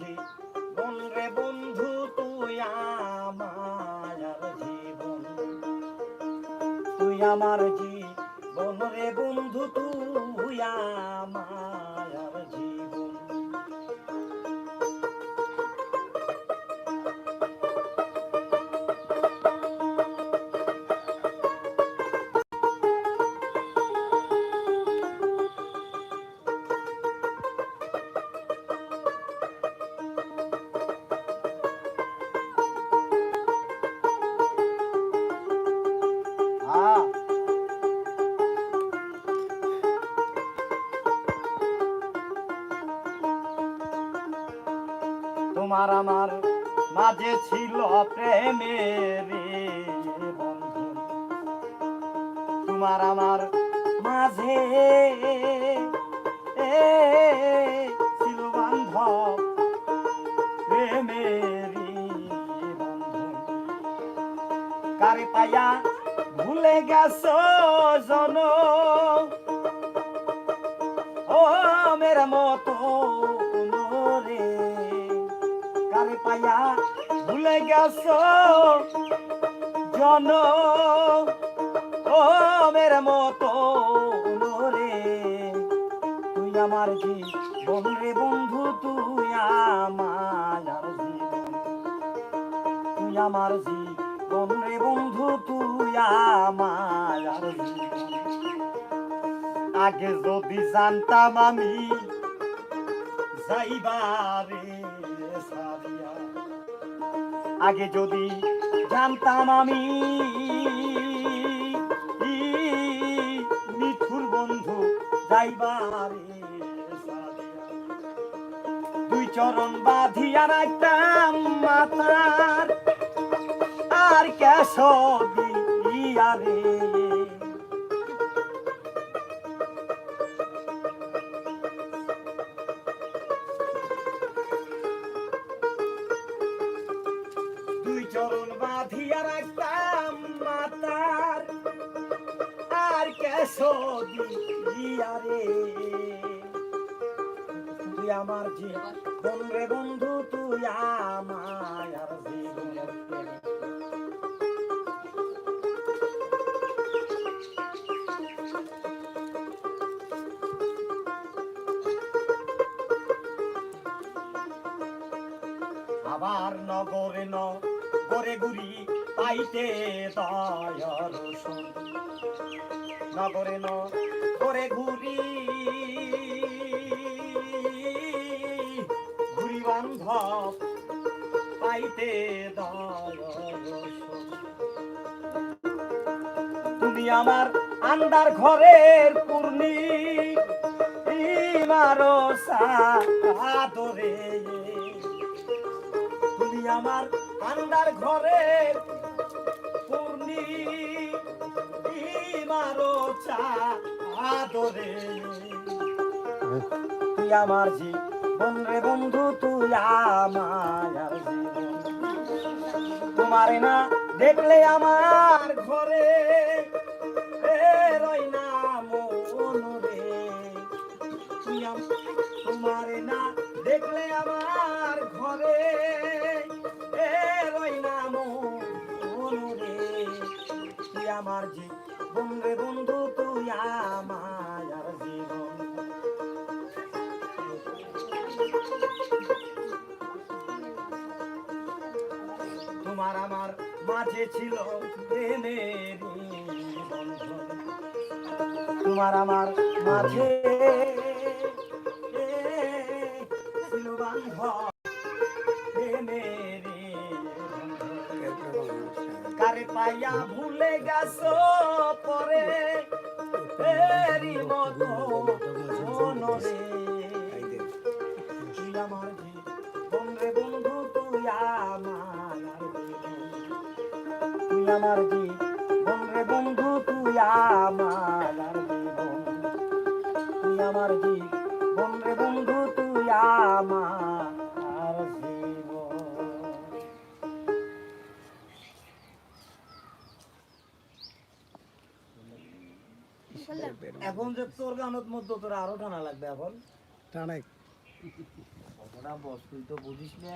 জীবন রে আমার জীবন। তুই রে বন্ধু তুই আমার তোমার আমার মাঝে ছিল প্রেমের তোমার আমার মাঝে ছিল বান্ধব প্রেমের কারে পায়া ভুলে গেছো জন? ও মেরা মতো পায়া ভুলে গেছ? জন? ও মেরা মতো রে। তুই আমার জীবন রে বন্ধু, তুই আমার তুই আমার জীবন রে বন্ধু, তুই আমার আগে যদি জানতাম আমি যাইবারে। আগে যদি জানতাম আমি মিথুর বন্ধু যাইবার দুই চরণ বাঁধিয়া রাখতাম মাতার, আর কেশ দিয়া রে রে তুই আমার জীবন রে বন্ধু, তুই আমার জীবন আবার নগরে নগরে ঘুরি পাইতে সুর। নগরে নগরে ঘুরি ঘুরি। বান্ধব, পাইতে তুমি আমার আন্দার ঘরের পূর্ণি মারো সাদরে তুমি আমার আন্দার ঘরে পূর্ণি মারো তুই আমার জীবন রে বন্ধু তুই আমার তোমারে না দেখলে আমার ঘরে রই না মন রে। না দেখলে আমার ঘরে রই না মন রে। আমার জীবন রে বন্ধু, তুই আমার জীবন। তোমার আমার মাঝে ছিল প্রেমের তোমার আমার মাঝে ছিল বান্ধব। কারে পাইয়া ভুলে গেছো পরে। বন্ধু, তুই আমার। তুই রে বন্ধু, তুই আমার তুই আমার জীবন রে বন্ধু, তুই আমার এখন যে তোর গানত মধ্যে তোর আরও টানা লাগবে এখন। টানাই। কথাটা বস তুই তো বুঝিস না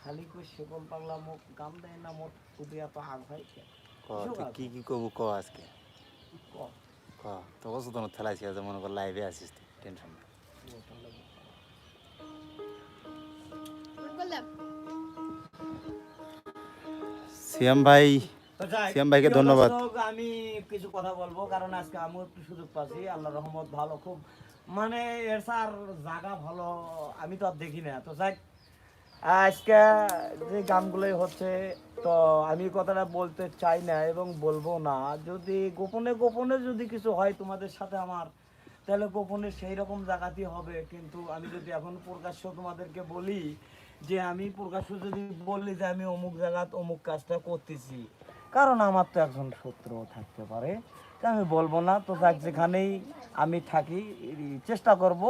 খালি কই সেকল পাগলা মুখ গাম দেয় না মোট খুবই এত আগ হয় কে? কি কি কবু ক আজকে? ক, ক তো বসে তো খেলাইছি আজ মনে কর লাইভে আসিস টেনশন সিয়াম ভাই ভাইকে ধন্যবাদ। আমি কিছু কথা বলব কারণ আজকে আমিও একটু সুযোগ পাচ্ছি। আল্লাহ রহমত ভালো খুব মানে এর স্যার জায়গা ভালো আমি তো আর দেখি না। তো যাই আজকে যে গানগুলোই হচ্ছে তো আমি কথাটা বলতে চাই না এবং বলব না। যদি গোপনে গোপনে যদি কিছু হয় তোমাদের সাথে আমার তাহলে গোপনে সেই রকম জায়গাতেই হবে। কিন্তু আমি যদি এখন প্রকাশ্য তোমাদেরকে বলি যে আমি প্রকাশ্য যদি বললি যে আমি অমুক জায়গাত অমুক কাজটা করতেছি কারণ আমার তো একজন শত্রু থাকতে পারে। আমি বলব না, তো যাক, যেখানেই আমি থাকি চেষ্টা করব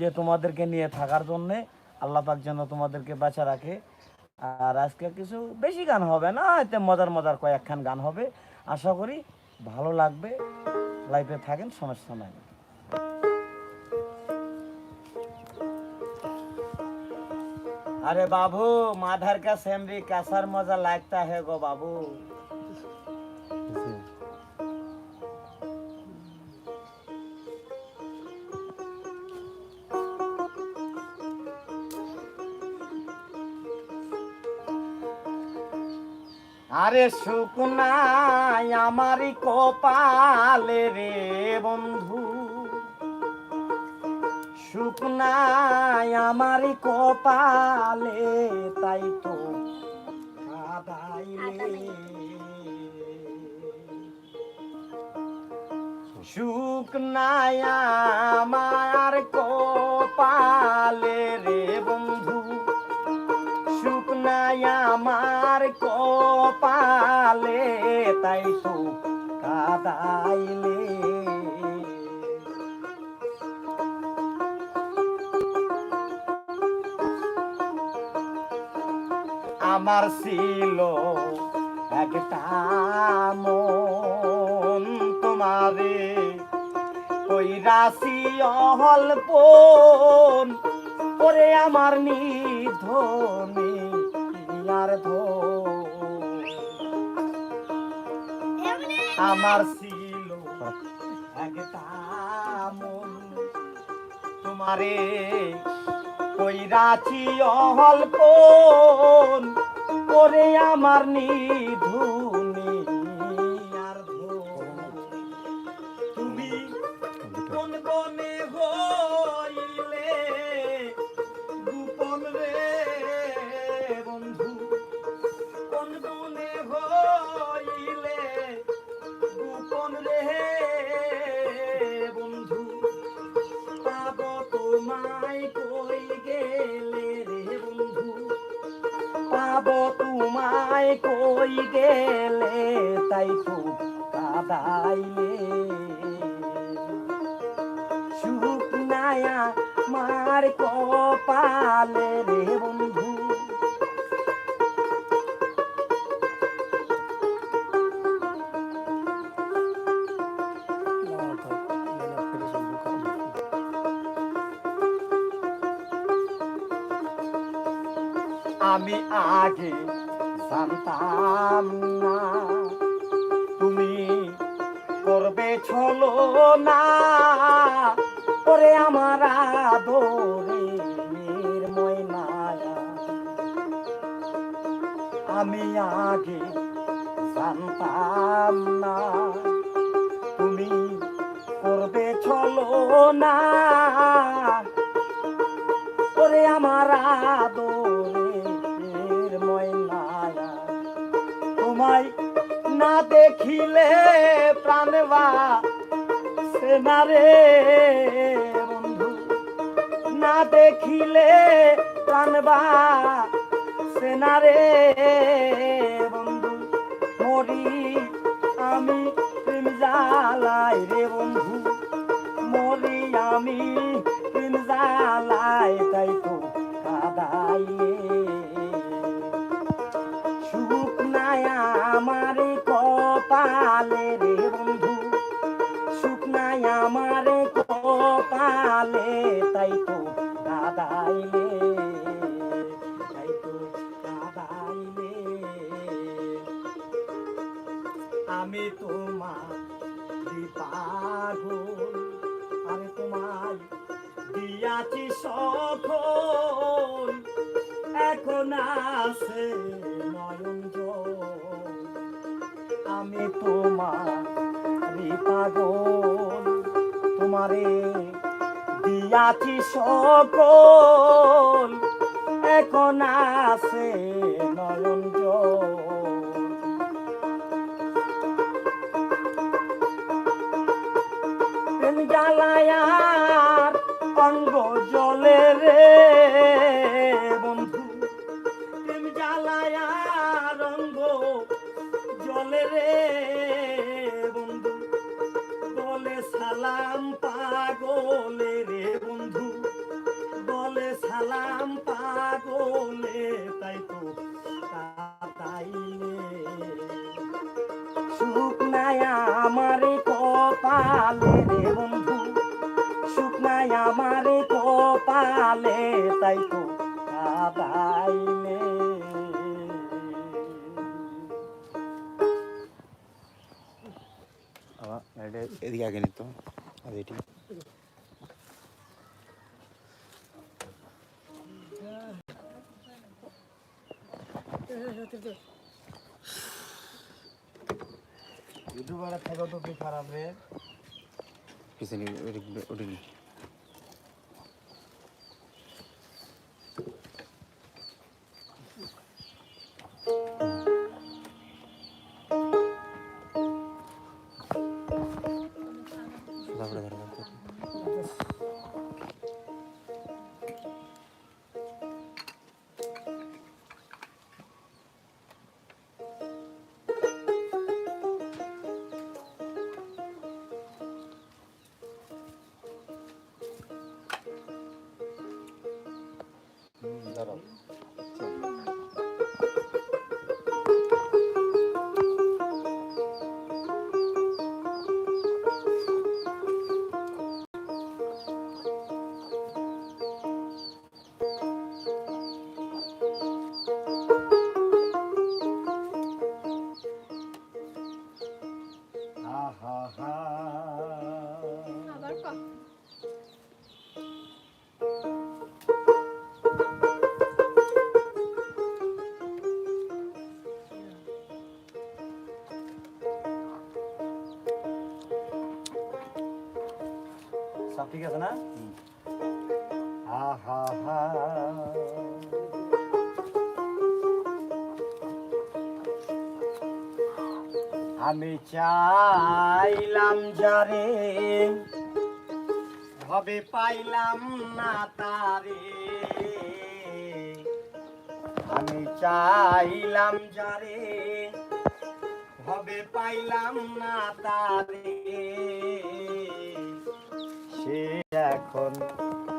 যে তোমাদেরকে নিয়ে থাকার জন্যে। আল্লাহ পাক যেন তোমাদেরকে বাঁচা রাখে। আর আজকে কিছু বেশি গান হবে না, এতে মজার মজার কয়েকখান গান হবে। আশা করি ভালো লাগবে। লাইফে থাকেন সমস্যা নাই আরে বাবু, মাধার কাছে কাসার মজা লাগতা হে গো বাবু। আরে শুকনাই আমারই কপালে রে বন্ধু। শুকনাই আমারই কপালে, তাই তো কাদাইলে। শুকনাই আমার কপালে রে আমার কপালে তাই তো কাদাইলে। আমার ছিল একটা মন তোমারে ওই রাশি অল্প ওরে আমার নিধনে আমার ছিল। তোমারে কইরাছি অল্প করে আমার নিধুনি কই গেলে তাই তো কাদাইলে। সুখ নায়া মার কপালে রে বন্ধু। আমি আগে জানতাম না। তুমি করবে ছলো না। করে আমার আদরের ময়নায়া আমি আগে জানতাম না। তুমি করবে ছলো না। দেখিলে প্রাণবা সেনারে বন্ধু। না দেখিলে প্রাণবা সেনারে বন্ধু। মরি আমি প্রেম জ্বালাই রে বন্ধু। মরি আমি প্রেম জ্বালাই, তাই তো কাদাইলে। আমি তোমার পাগল আমি তোমায় দিয়াছি সখন এখন আছে নয়ন। আমি তোমার পাগল তোমারে দিয়াছি সকল এখন আছে কপালে রে বন্ধু সুখ নাই আমার কপালে তাই তো কাদাইলে এদিকে আগে নিত আর এটি ইউটিউবার থেকে তো কি খারাপ রে? পিছনে ওটি- ওটি আমি চাইলাম যারে হবে পাইলাম না তারে। আমি চাইলাম যারে হবে পাইলাম না তারে। সে এখন।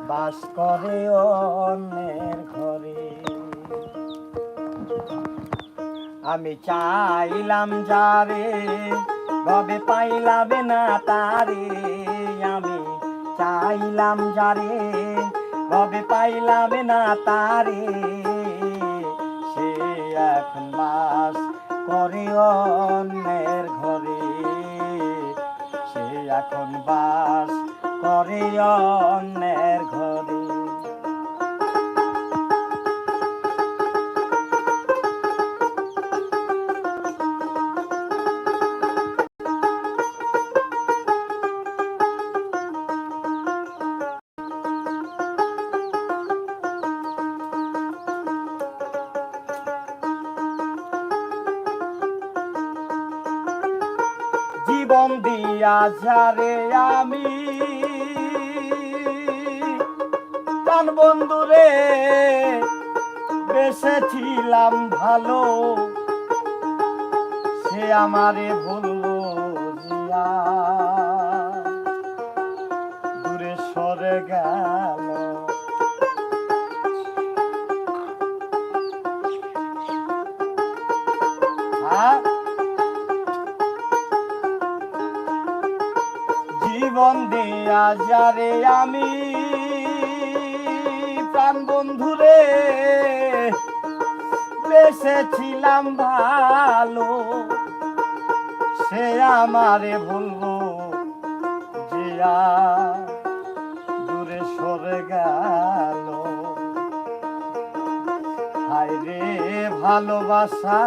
বাস করে অন্যের ঘরে। আমি চাইলাম যারে ভবে পাইলাম না তারে। আমি চাইলাম যারে ভবে পাইলাম না তারে। সে এখন বাস করে অন্যের ঘরে। সে এখন বাস করে অন্যের ঘরে। জীবন দিয়া যারে আমি প্রাণ বন্ধুরে বেসেছিলাম ভালো। সে আমারে ভুলবো দূরে সরে গেল। জীবন দিয়া যারে আমি প্রাণ বন্ধুরে বেসেছিলাম ভালো। সে আমারে ভুলবো জিয়া দূরে সরে গেল। হায় রে ভালোবাসা